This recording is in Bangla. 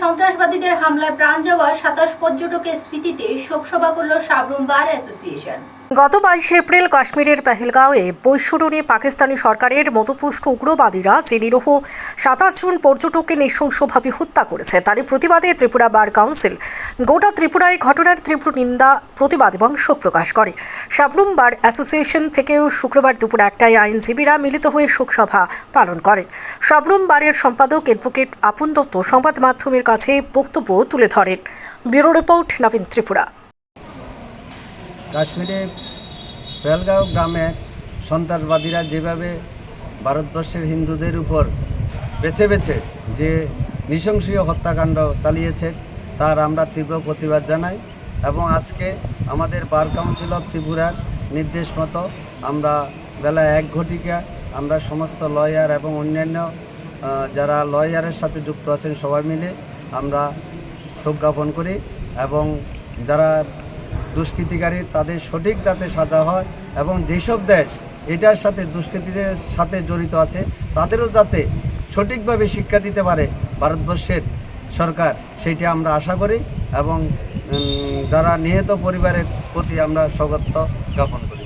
সন্ত্রাসবাদীদের হামলায় প্রাণ যাওয়া সাতাশ পর্যটকের স্মৃতিতে শোকসভা করল সাবরুম বার অ্যাসোসিয়েশন। গত বাইশে এপ্রিল কাশ্মীরের পেহেলগাঁওয়ে বৈশ্বরণে পাকিস্তানি সরকারের মতপুষ্ট উগ্রবাদীরা যে নিরহ সাতাশ জন পর্যটককে নৃশংসভাবে হত্যা করেছে। তারই প্রতিবাদে ত্রিপুরা বার কাউন্সিল গোটা ত্রিপুরায় ঘটনার তীব্র নিন্দা, প্রতিবাদ এবং শোক প্রকাশ করে। সাবরুম বার অ্যাসোসিয়েশন থেকেও শুক্রবার দুপুর একটায় আইনজীবীরা মিলিত হয়ে শোকসভা পালন করেন। সাবরুম বারের সম্পাদক অ্যাডভোকেট আপন দত্ত সংবাদ মাধ্যমের কাছে বক্তব্য তুলে ধরেন। Bureau report Nabin Tripura. কাশ্মীরে পেলগাঁও গ্রামে সন্ত্রাসবাদীরা যেভাবে ভারতবর্ষের হিন্দুদের উপর বেছে বেছে যে নৃশংসীয় হত্যাকাণ্ড চালিয়েছে, তার আমরা তীব্র প্রতিবাদ জানাই এবং আজকে আমাদের বার কাউন্সিল অফ ত্রিপুরার নির্দেশ মতো আমরা বেলা এক ঘটিকা আমরা সমস্ত লয়ার এবং অন্যান্য যারা লয়ারের সাথে যুক্ত আছেন সবাই মিলে আমরা শোক জ্ঞাপন করি এবং যারা দুষ্কৃতিকারী তাদের সঠিক যাতে সাজা হয় এবং যেসব দেশ এটার সাথে দুষ্কৃতীদের সাথে জড়িত আছে, তাদেরও যাতে সঠিকভাবে শিক্ষা দিতে পারে ভারতবর্ষের সরকার, সেটি আমরা আশা করি এবং যারা নিহত পরিবারের প্রতি আমরা স্বগত্ব জ্ঞাপন করি।